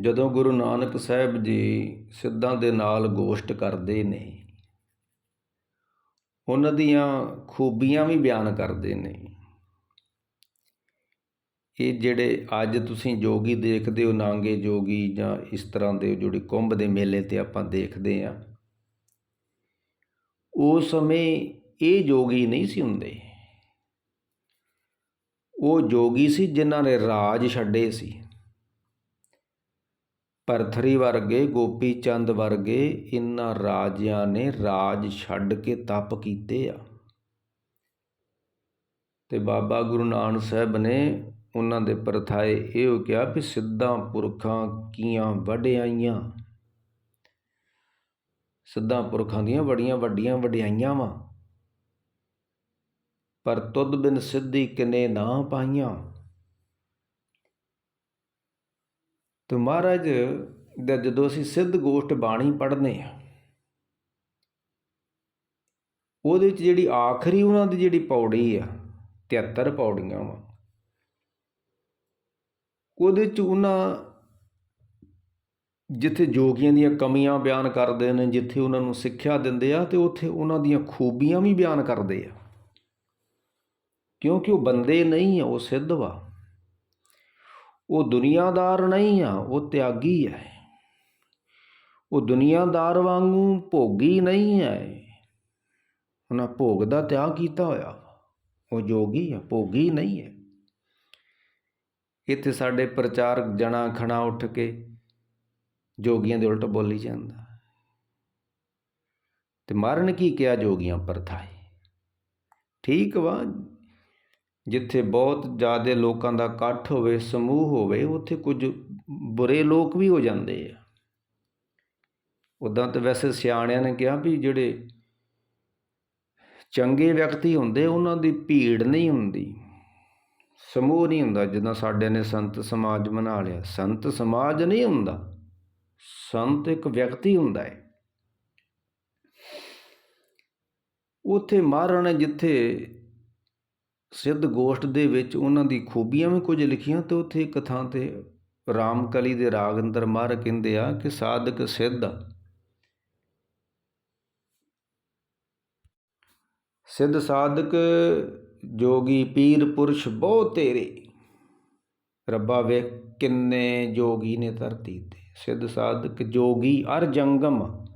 ਜਦੋਂ ਗੁਰੂ ਨਾਨਕ ਸਾਹਿਬ ਜੀ ਸਿੱਧਾਂ ਦੇ ਨਾਲ ਗੋਸ਼ਟ ਕਰਦੇ ਨੇ, ਉਹਨਾਂ ਦੀਆਂ ਖੂਬੀਆਂ ਵੀ ਬਿਆਨ ਕਰਦੇ ਨੇ। ਇਹ ਜਿਹੜੇ ਅੱਜ ਤੁਸੀਂ ਜੋਗੀ ਦੇਖਦੇ ਹੋ, ਨਾਂਗੇ ਜੋਗੀ ਜਾਂ ਇਸ ਤਰ੍ਹਾਂ ਦੇ ਜਿਹੜੇ ਕੁੰਭ ਦੇ ਮੇਲੇ ਤੇ ਆਪਾਂ ਦੇਖਦੇ ਆ ਉਸ ਸਮੇਂ ਇਹ ਜੋਗੀ ਨਹੀਂ ਸੀ ਹੁੰਦੇ। ਉਹ ਜੋਗੀ ਸੀ ਜਿਨ੍ਹਾਂ ਨੇ ਰਾਜ ਛੱਡੇ ਸੀ। ਭਰਥਰੀ ਵਰਗੇ, ਗੋਪੀ ਚੰਦ ਵਰਗੇ ਇਹਨਾਂ ਰਾਜਿਆਂ ਨੇ ਰਾਜ ਛੱਡ ਕੇ ਤਪ ਕੀਤੇ ਆ। ਤੇ ਬਾਬਾ ਗੁਰੂ ਨਾਨਕ ਸਾਹਿਬ ਨੇ ਉਹਨਾਂ ਦੇ ਪਰਥਾਏ ਇਹ ਕਿਹਾ ਵੀ ਸਿੱਧਾਂ ਪੁਰਖਾਂ ਕੀਆਂ ਵਡਿਆਈਆਂ ਸਿੱਧਾਂ ਪੁਰਖਾਂ ਦੀਆਂ ਬੜੀਆਂ ਵੱਡੀਆਂ ਵਡਿਆਈਆਂ ਵਾ। ਪਰ ਤੁਧ ਬਿਨ ਸਿੱਧੀ ਕਿਨੇ ਨਾ ਪਾਈਆਂ। ਤੇ ਮਹਾਰਾਜ ਦਾ ਜਦੋਂ ਅਸੀਂ ਸਿੱਧ ਗੋਸ਼ਟ ਬਾਣੀ ਪੜ੍ਹਦੇ ਆ ਉਹਦੇ ਵਿੱਚ ਜਿਹੜੀ ਆਖਰੀ ਉਹਨਾਂ ਦੀ ਜਿਹੜੀ ਪੌੜੀ ਆ 73 ਪੌੜੀਆਂ ਵਾ, ਉਹਦੇ ਚ ਉਹਨਾਂ ਜਿੱਥੇ ਜੋਗੀਆਂ ਦੀਆਂ ਕਮੀਆਂ ਬਿਆਨ ਕਰਦੇ ਨੇ, ਜਿੱਥੇ ਉਹਨਾਂ ਨੂੰ ਸਿੱਖਿਆ ਦਿੰਦੇ ਆ, ਤੇ ਉੱਥੇ ਉਹਨਾਂ ਦੀਆਂ ਖੂਬੀਆਂ ਵੀ ਬਿਆਨ ਕਰਦੇ ਆ। ਕਿਉਂਕਿ ਉਹ ਬੰਦੇ ਨਹੀਂ ਆ, ਉਹ ਸਿੱਧ ਵਾ। ਉਹ ਦੁਨੀਆਦਾਰ ਨਹੀਂ ਆ, ਉਹ ਤਿਆਗੀ ਹੈ ਉਹ ਦੁਨੀਆਦਾਰ ਵਾਂਗੂ ਭੋਗੀ ਨਹੀਂ ਹੈ ਉਹਨਾਂ ਭੋਗ ਦਾ ਤਿਆਗ ਕੀਤਾ ਹੋਇਆ ਉਹ ਜੋਗੀ ਆ, ਭੋਗੀ ਨਹੀਂ ਹੈ ਇੱਥੇ ਸਾਡੇ ਪ੍ਰਚਾਰਕ ਜਣਾ ਖਣਾ ਉੱਠ ਕੇ ਜੋਗੀਆਂ ਦੇ ਉਲਟ ਬੋਲੀ ਜਾਂਦਾ। ਤੇ ਮਾਰਨ ਕੀ ਕਿਹਾ ਜੋਗੀਆਂ ਪਰਥਾਏ ਠੀਕ ਵਾ ਜਿੱਥੇ ਬਹੁਤ ਜ਼ਿਆਦਾ ਲੋਕਾਂ ਦਾ ਇਕੱਠ ਹੋਵੇ, ਸਮੂਹ ਹੋਵੇ, ਉੱਥੇ ਕੁਝ ਬੁਰੇ ਲੋਕ ਵੀ ਹੋ ਜਾਂਦੇ ਆ। ਉਦਾਂ ਤਾਂ ਵੈਸੇ ਸਿਆਣਿਆਂ ਨੇ ਕਿਹਾ ਵੀ ਜਿਹੜੇ ਚੰਗੇ ਵਿਅਕਤੀ ਹੁੰਦੇ, ਉਹਨਾਂ ਦੀ ਭੀੜ ਨਹੀਂ ਹੁੰਦੀ। ਸਮੂਹ ਨਹੀਂ ਹੁੰਦਾ, ਜਿੱਦਾਂ ਸਾਡੇ ਨੇ ਸੰਤ ਸਮਾਜ ਬਣਾ ਲਿਆ। ਸੰਤ ਸਮਾਜ ਨਹੀਂ ਹੁੰਦਾ, ਸੰਤ ਇੱਕ ਵਿਅਕਤੀ ਹੁੰਦਾ ਹੈ ਉਥੇ ਮਹਾਰਾਜ ਜਿੱਥੇ ਸਿੱਧ ਗੋਸ਼ਟ ਦੇ ਵਿੱਚ ਉਹਨਾਂ ਦੀ ਖੂਬੀਆਂ ਵੀ ਕੁਝ ਲਿਖੀਆਂ ਤੇ ਉੱਥੇ ਇੱਕ ਥਾਂ ਤੇ ਰਾਮਕਲੀ ਦੇ ਰਾਗ ਅੰਦਰ ਮਾਰ ਕਹਿੰਦੇ ਆ ਕਿ ਸਾਧਕ ਸਿੱਧ ਸਿੱਧ ਸਾਧਕ ਜੋਗੀ ਪੀਰ ਪੁਰਸ਼ ਬਹੁ ਤੇਰੇ। ਰੱਬਾ ਵੇ ਕਿੰਨੇ ਜੋਗੀ ਨੇ ਧਰਤੀ ਤੇ। ਸਿੱਧ ਸਾਧਕ ਜੋਗੀ ਅਰ ਜੰਗਮ।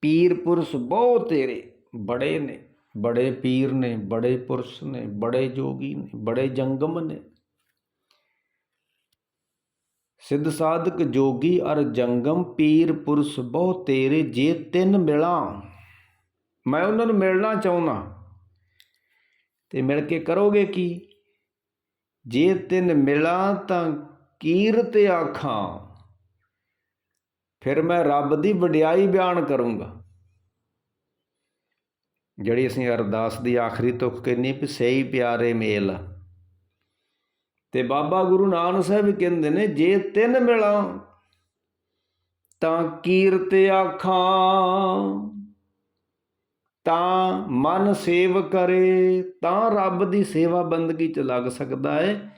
ਪੀਰ ਪੁਰਸ਼ ਬਹੁ ਤੇਰੇ ਬੜੇ ਨੇ। ਬੜੇ ਪੀਰ ਨੇ, ਬੜੇ ਪੁਰਸ਼ ਨੇ, ਬੜੇ ਜੋਗੀ ਨੇ, ਬੜੇ ਜੰਗਮ ਨੇ। ਸਿੱਧ ਸਾਧਕ ਜੋਗੀ ਅਰ ਜੰਗਮ ਪੀਰ ਪੁਰਸ਼ ਬਹੁ ਤੇਰੇ ਜੇ ਤਿੰਨ ਮਿਲਾਂ। ਮੈਂ ਉਹਨਾਂ ਨੂੰ ਮਿਲਣਾ ਚਾਹੁੰਦਾ, ਤੇ ਮਿਲ ਕੇ ਕਰੋਗੇ ਕੀ? ਜੇ ਤਿੰਨ ਮਿਲਾਂ ਤਾਂ ਕੀਰਤ ਆਖਾਂ, ਫਿਰ ਮੈਂ ਰੱਬ ਦੀ ਵਡਿਆਈ ਬਿਆਨ ਕਰੂੰਗਾ। ਜਿਹੜੀ ਅਸੀਂ ਅਰਦਾਸ ਦੀ ਆਖਰੀ ਤੁਕ ਕਹਿੰਨੀ ਵੀ ਸਹੀ ਪਿਆਰੇ ਮੇਲ ਤੇ ਬਾਬਾ ਗੁਰੂ ਨਾਨਕ ਸਾਹਿਬ ਕਹਿੰਦੇ ਨੇ, ਜੇ ਤਿੰਨ ਮਿਲਾਂ ਤਾਂ ਕੀਰਤ ਆਖਾਂ, ਤਾਂ ਮਨ ਸੇਵ ਕਰੇ, ਤਾਂ ਰੱਬ ਦੀ ਸੇਵਾ ਬੰਦਗੀ ਚ ਲੱਗ ਸਕਦਾ ਹੈ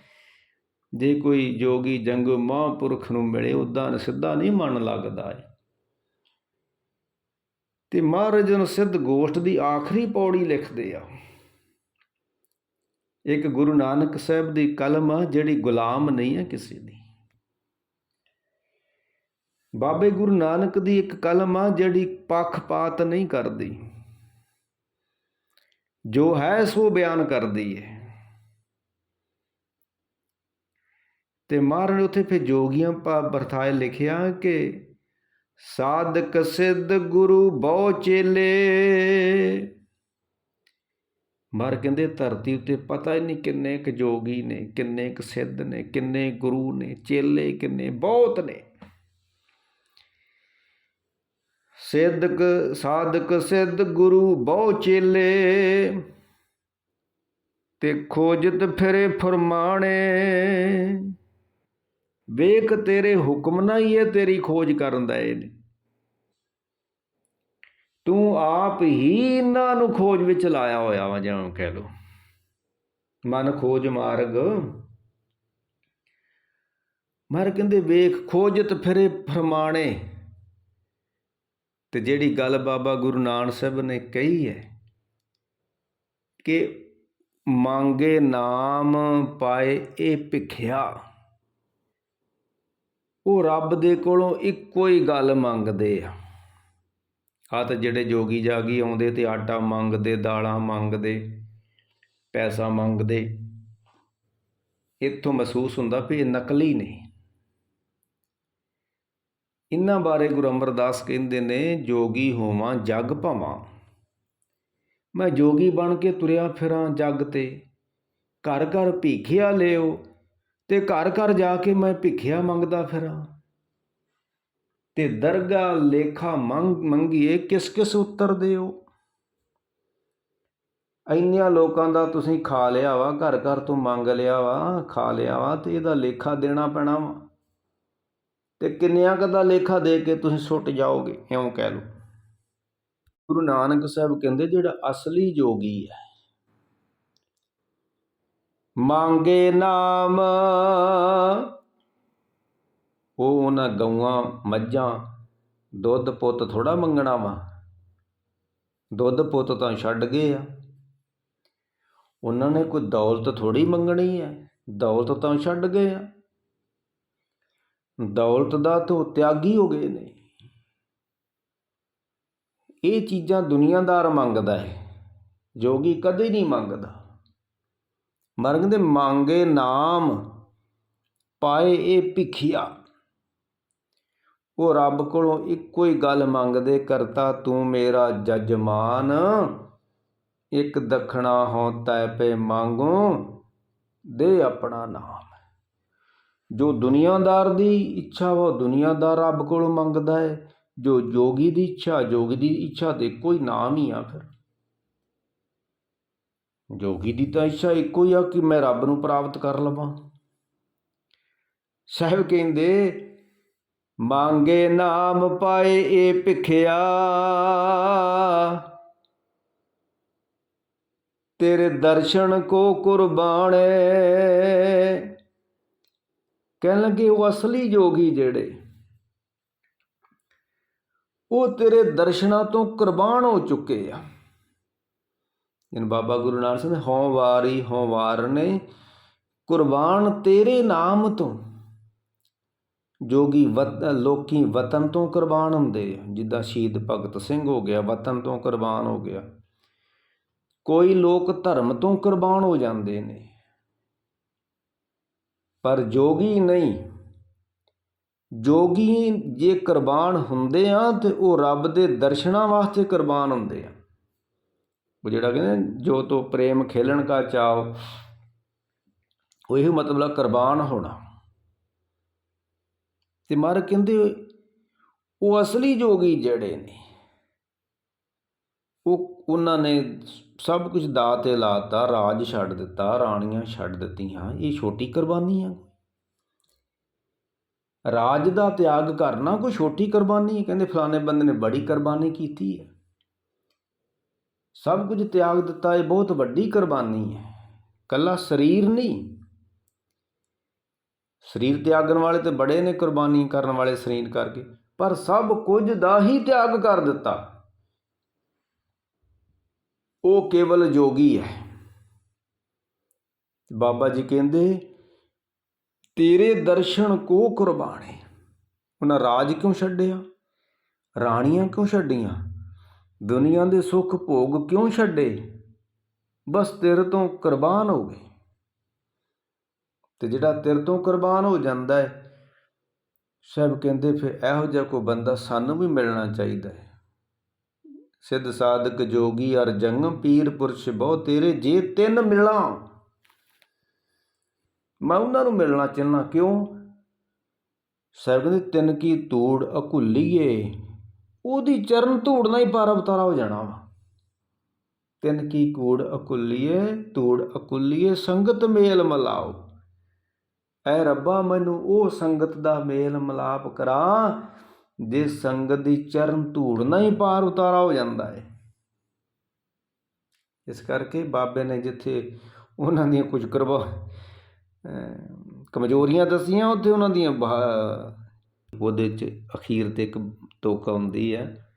ਜੇ ਕੋਈ ਜੋਗੀ ਜੰਗ ਮਹਾਂਪੁਰਖ ਨੂੰ ਮਿਲੇ ਉਦਾਂ ਸਿੱਧਾ ਨਹੀਂ ਮਨ ਲੱਗਦਾ ਹੈ ਤੇ ਮਹਾਰਾਜ ਨੂੰ ਸਿੱਧ ਗੋਸ਼ਟ ਦੀ ਆਖਰੀ ਪੌੜੀ ਲਿਖਦੇ ਆ। ਇੱਕ ਗੁਰੂ ਨਾਨਕ ਸਾਹਿਬ ਦੀ ਕਲਮ ਆ, ਜਿਹੜੀ ਗੁਲਾਮ ਨਹੀਂ ਹੈ ਕਿਸੇ ਦੀ। ਬਾਬੇ ਗੁਰੂ ਨਾਨਕ ਦੀ ਇੱਕ ਕਲਮ ਆ, ਜਿਹੜੀ ਪੱਖਪਾਤ ਨਹੀਂ ਕਰਦੀ। ਜੋ ਹੈ ਸੋ ਬਿਆਨ ਕਰਦੀ ਹੈ ਤੇ ਮਹਾਰਾਜ ਉੱਥੇ ਫਿਰ ਜੋਗੀਆਂ ਪਾ ਵਰਥਾਏ ਲਿਖਿਆ ਕਿ ਸਾਧਕ ਸਿੱਧ ਗੁਰੂ ਬਹੁ ਚੇਲੇ। ਮਰ ਕਹਿੰਦੇ ਧਰਤੀ ਉੱਤੇ ਪਤਾ ਹੀ ਨਹੀਂ ਕਿੰਨੇ ਕੁ ਜੋਗੀ ਨੇ, ਕਿੰਨੇ ਕੁ ਸਿੱਧ ਨੇ, ਕਿੰਨੇ ਗੁਰੂ ਨੇ, ਚੇਲੇ ਕਿੰਨੇ, ਬਹੁਤ ਨੇ। ਸਿੱਧਕ, ਸਾਧਕ ਸਿੱਧ ਗੁਰੂ ਬਹੁ ਚੇਲੇ। ਤੇ ਖੋਜਤ ਫਿਰੇ ਫਰਮਾਣੇ। ਵੇਖ ਤੇਰੇ ਹੁਕਮ ਨਾਲ ਹੀ ਇਹ ਤੇਰੀ ਖੋਜ ਕਰਨ ਦਾ ਇਹ ਨੇ ਤੂੰ ਆਪ ਹੀ ਇਹਨਾਂ ਨੂੰ ਖੋਜ ਵਿੱਚ ਲਾਇਆ ਹੋਇਆ ਵਾ ਜਿਵੇਂ ਕਹਿ ਲੋ ਮਨ ਖੋਜ ਮਾਰਗ। ਮਰ ਕਹਿੰਦੇ ਵੇਖ ਖੋਜਤ ਫਿਰੇ ਫਰਮਾਣੇ। ਤੇ ਜਿਹੜੀ ਗੱਲ ਬਾਬਾ ਗੁਰੂ ਨਾਨਕ ਸਾਹਿਬ ਨੇ ਕਹੀ ਹੈ ਕਿ ਮੰਗੇ ਨਾਮ ਪਾਏ ਇਹ ਭਿਖਿਆ। ਉਹ ਰੱਬ ਦੇ ਕੋਲੋਂ ਇੱਕੋ ਹੀ ਗੱਲ ਮੰਗਦੇ ਆ। ਆ ਤਾਂ ਜਿਹੜੇ ਜੋਗੀ ਜਾਗੀ ਆਉਂਦੇ ਤੇ ਆਟਾ ਮੰਗਦੇ, ਦਾਲਾਂ ਮੰਗਦੇ, ਪੈਸਾ ਮੰਗਦੇ। ਇੱਥੋਂ ਮਹਿਸੂਸ ਹੁੰਦਾ ਵੀ ਇਹ ਨਕਲੀ ਨੇ ਇਹਨਾਂ ਬਾਰੇ ਗੁਰੂ ਅਮਰਦਾਸ ਕਹਿੰਦੇ ਨੇ, ਜੋਗੀ ਹੋਵਾਂ, ਜਗ ਭਵਾਂ। ਮੈਂ ਜੋਗੀ ਬਣ ਕੇ ਤੁਰਿਆ ਫਿਰਾਂ ਜਗ ਤੇ। ਘਰ ਘਰ ਭੀਖਿਆ ਲਿਓ ਤੇ ਘਰ ਘਰ ਜਾ ਕੇ ਮੈਂ ਭਿੱਖਿਆ ਮੰਗਦਾ ਫਿਰਾਂ। ਤੇ ਦਰਗਾ ਲੇਖਾ ਮੰਗ ਮੰਗੀਏ, ਕਿਸ ਕਿਸ ਉੱਤਰ ਦਿਓ? ਇੰਨਿਆਂ ਲੋਕਾਂ ਦਾ ਤੁਸੀਂ ਖਾ ਲਿਆ ਵਾ, ਘਰ ਘਰ ਤੋਂ ਮੰਗ ਲਿਆ ਵਾ, ਖਾ ਲਿਆ ਵਾ, ਤੇ ਇਹਦਾ ਲੇਖਾ ਦੇਣਾ ਪੈਣਾ ਵਾ। ਤੇ ਕਿੰਨਿਆਂ ਕੁ ਦਾ ਲੇਖਾ ਦੇ ਕੇ ਤੁਸੀਂ ਸੁੱਟ ਜਾਓਗੇ, ਇਉਂ ਕਹਿ ਲਓ। ਗੁਰੂ ਨਾਨਕ ਸਾਹਿਬ ਕਹਿੰਦੇ, ਜਿਹੜਾ ਅਸਲੀ ਜੋਗੀ ਹੈ ਮੰਗੇ ਨਾਮ। ਉਹ ਉਹਨਾਂ ਗਊਆਂ, ਮੱਝਾਂ, ਦੁੱਧ ਪੁੱਤ ਥੋੜਾ ਮੰਗਣਾ ਵਾ। ਦੁੱਧ ਪੁੱਤ ਤਾਂ ਛੱਡ ਗਏ ਆ। ਉਹਨਾਂ ਨੇ ਕੋਈ ਦੌਲਤ ਥੋੜੀ ਮੰਗਣੀ ਹੈ ਦੌਲਤ ਤਾਂ ਛੱਡ ਗਏ ਆ। ਦੌਲਤ ਦਾ ਤਾਂ ਤਿਆਗੀ ਹੋ ਗਏ ਨੇ। ਇਹ ਚੀਜ਼ਾਂ ਦੁਨੀਆਦਾਰ ਮੰਗਦਾ ਹੈ, ਜੋਗੀ ਕਦੇ ਨਹੀਂ ਮੰਗਦਾ। ਮਰਗ ਦੇ ਮੰਗੇ ਨਾਮ ਪਾਏ ਇਹ ਭਿਖਿਆ। ਉਹ ਰੱਬ ਕੋਲੋਂ ਇੱਕੋ ਹੀ ਗੱਲ ਮੰਗਦੇ, ਕਰਤਾ ਤੂੰ ਮੇਰਾ ਜਜਮਾਨ, ਇੱਕ ਦਖਣਾ ਹੋ ਤੈ ਪੇ ਮੰਗੋ, ਦੇ ਆਪਣਾ ਨਾਮ। ਜੋ ਦੁਨੀਆਦਾਰ ਦੀ ਇੱਛਾ, ਉਹ ਦੁਨੀਆਦਾਰ ਰੱਬ ਕੋਲੋਂ ਮੰਗਦਾ ਹੈ ਜੋ ਜੋਗੀ ਦੀ ਇੱਛਾ, ਜੋਗੀ ਦੀ ਇੱਛਾ ਤੇ ਕੋਈ ਨਾਮ ਹੀ ਆ ਫਿਰ। ਜੋਗੀ ਦੀ ਤਾਂ ਇੱਛਾ ਇੱਕੋ ਹੀ ਆ ਕਿ ਮੈਂ ਰੱਬ ਨੂੰ ਪ੍ਰਾਪਤ ਕਰ ਲਵਾਂ। ਸਾਹਿਬ ਕਹਿੰਦੇ, ਮੰਗੇ ਨਾਮ ਪਾਏ ਏ ਭਿਖਿਆ। ਤੇਰੇ ਦਰਸ਼ਨ ਕੋ ਕੁਰਬਾਨੇ ਕਹਿਣ ਲੱਗੇ, ਉਹ ਅਸਲੀ ਯੋਗੀ ਜਿਹੜੇ, ਉਹ ਤੇਰੇ ਦਰਸ਼ਨਾਂ ਤੋਂ ਕੁਰਬਾਨ ਹੋ ਚੁੱਕੇ ਆ। ਜਿਨ ਬਾਬਾ ਗੁਰੂ ਨਾਨਕ ਸਿੰਘ ਨੇ, ਹਉ ਵਾਰੀ, ਹਉ ਵਾਰ ਨੇ, ਕੁਰਬਾਨ ਤੇਰੇ ਨਾਮ ਤੋਂ। ਜੋਗੀ ਵਤ, ਲੋਕੀ ਵਤਨ ਤੋਂ ਕੁਰਬਾਨ ਹੁੰਦੇ ਆ। ਜਿੱਦਾਂ ਸ਼ਹੀਦ ਭਗਤ ਸਿੰਘ ਹੋ ਗਿਆ, ਵਤਨ ਤੋਂ ਕੁਰਬਾਨ ਹੋ ਗਿਆ। ਕੋਈ ਲੋਕ ਧਰਮ ਤੋਂ ਕੁਰਬਾਨ ਹੋ ਜਾਂਦੇ ਨੇ। ਪਰ ਜੋਗੀ ਨਹੀਂ। ਜੋਗੀ ਜੇ ਕੁਰਬਾਨ ਹੁੰਦੇ ਆ ਤੇ ਉਹ ਰੱਬ ਦੇ ਦਰਸ਼ਨਾਂ ਵਾਸਤੇ ਕੁਰਬਾਨ ਹੁੰਦੇ ਆ। ਉਹ ਜਿਹੜਾ ਕਹਿੰਦੇ ਜੋ ਤੋ ਪ੍ਰੇਮ ਖੇਲਣ ਕਾ ਚਾਓ ਉਹ ਇਹ ਮਤਲਬ ਕੁਰਬਾਨ ਹੋਣਾ। ਤੇ ਮਰ ਕਹਿੰਦੇ, ਉਹ ਅਸਲੀ ਜੋਗੀ ਜਿਹੜੇ ਨੇ, ਉਹ ਉਹਨਾਂ ਨੇ ਸਭ ਕੁਝ ਦਾ ਤੇ ਲਾਤਾ, ਰਾਜ ਛੱਡ ਦਿੱਤਾ, ਰਾਣੀਆਂ ਛੱਡ ਦਿੱਤੀਆਂ, ਇਹ ਛੋਟੀ ਕੁਰਬਾਨੀ ਆ ਰਾਜ ਦਾ ਤਿਆਗ ਕਰਨਾ ਕੋਈ ਛੋਟੀ ਕੁਰਬਾਨੀ? ਕਹਿੰਦੇ ਫਲਾਣੇ ਬੰਦੇ ਨੇ ਬੜੀ ਕੁਰਬਾਨੀ ਕੀਤੀ ਹੈ ਸਭ ਕੁਝ ਤਿਆਗ ਦਿੱਤਾ, ਇਹ ਬਹੁਤ ਵੱਡੀ ਕੁਰਬਾਨੀ ਹੈ। ਕੱਲਾ ਸਰੀਰ ਨਹੀਂ। ਸਰੀਰ ਤਿਆਗਣ ਵਾਲੇ ਤੇ ਬੜੇ ਨੇ ਕੁਰਬਾਨੀ ਕਰਨ ਵਾਲੇ ਸਰੀਰ ਕਰਕੇ, ਪਰ ਸਭ ਕੁਝ ਦਾ ਹੀ ਤਿਆਗ ਕਰ ਦਿੱਤਾ। ਉਹ ਕੇਵਲ ਜੋਗੀ ਹੈ। ਬਾਬਾ ਜੀ ਕਹਿੰਦੇ, ਤੇਰੇ ਦਰਸ਼ਨ ਕੋ ਕੁਰਬਾਨੇ ਉਹਨਾਂ ਰਾਜ ਕਿਉਂ ਛੱਡਿਆ? ਰਾਣੀਆਂ ਕਿਉਂ ਛੱਡੀਆਂ? ਦੁਨੀਆ ਦੇ ਸੁੱਖ ਭੋਗ ਕਿਉਂ ਛੱਡੇ? ਬਸ ਤੇਰੇ ਤੋਂ ਕੁਰਬਾਨ ਹੋ ਗਏ। ਤੇ ਜਿਹੜਾ ਤੇਰੇ ਤੋਂ ਕੁਰਬਾਨ ਹੋ ਜਾਂਦਾ ਹੈ, ਸਭ ਕਹਿੰਦੇ ਫਿਰ ਇਹੋ ਜਿਹਾ ਕੋਈ ਬੰਦਾ ਸਾਨੂੰ ਵੀ ਮਿਲਣਾ ਚਾਹੀਦਾ ਹੈ। ਸਿੱਧ ਸਾਧਕ ਜੋਗੀ ਅਰ ਜੰਗਮ ਪੀਰ ਪੁਰਸ਼ ਬਹੁ ਤੇਰੇ ਜੇ ਤਿੰਨ ਮਿਲਾਂ। ਮੈਂ ਉਹਨਾਂ ਨੂੰ ਮਿਲਣਾ ਚਾਹਨਾ ਕਿਉਂ? ਸਾਹਿਬ ਕਹਿੰਦੇ ਤਿੰਨ ਕੀ ਧੂੜ ਅਕੁੱਲੀਏ। ਉਹਦੀ ਚਰਨ ਧੂੜ ਨਾਲ ਹੀ ਪਾਰ ਅਵਤਾਰਾ ਹੋ ਜਾਣਾ ਵਾ। ਤਿੰਨ ਕੀ ਕੂੜ ਅਕੁੱਲੀਏ, ਧੂੜ ਅਕੁੱਲੀਏ, ਸੰਗਤ ਮੇਲ ਮਲਾਓ। ਐ ਰੱਬਾ, ਮੈਨੂੰ ਉਹ ਸੰਗਤ ਦਾ ਮੇਲ ਮਲਾਪ ਕਰਾ, ਜੇ ਸੰਗਤ ਦੀ ਚਰਨ ਧੂੜ ਨਾਲ ਹੀ ਪਾਰ ਉਤਾਰਾ ਹੋ ਜਾਂਦਾ ਹੈ ਇਸ ਕਰਕੇ ਬਾਬੇ ਨੇ ਜਿੱਥੇ ਉਹਨਾਂ ਦੀਆਂ ਕੁਝ ਕਰਵਾ ਕਮਜ਼ੋਰੀਆਂ ਦੱਸੀਆਂ, ਉੱਥੇ ਉਹਨਾਂ ਦੀਆਂ ਬਹਾ- ਉਹਦੇ ਚ ਅਖੀਰ ਤੇ ਇੱਕ ਤੋਕਾ ਹੁੰਦੀ ਹੈ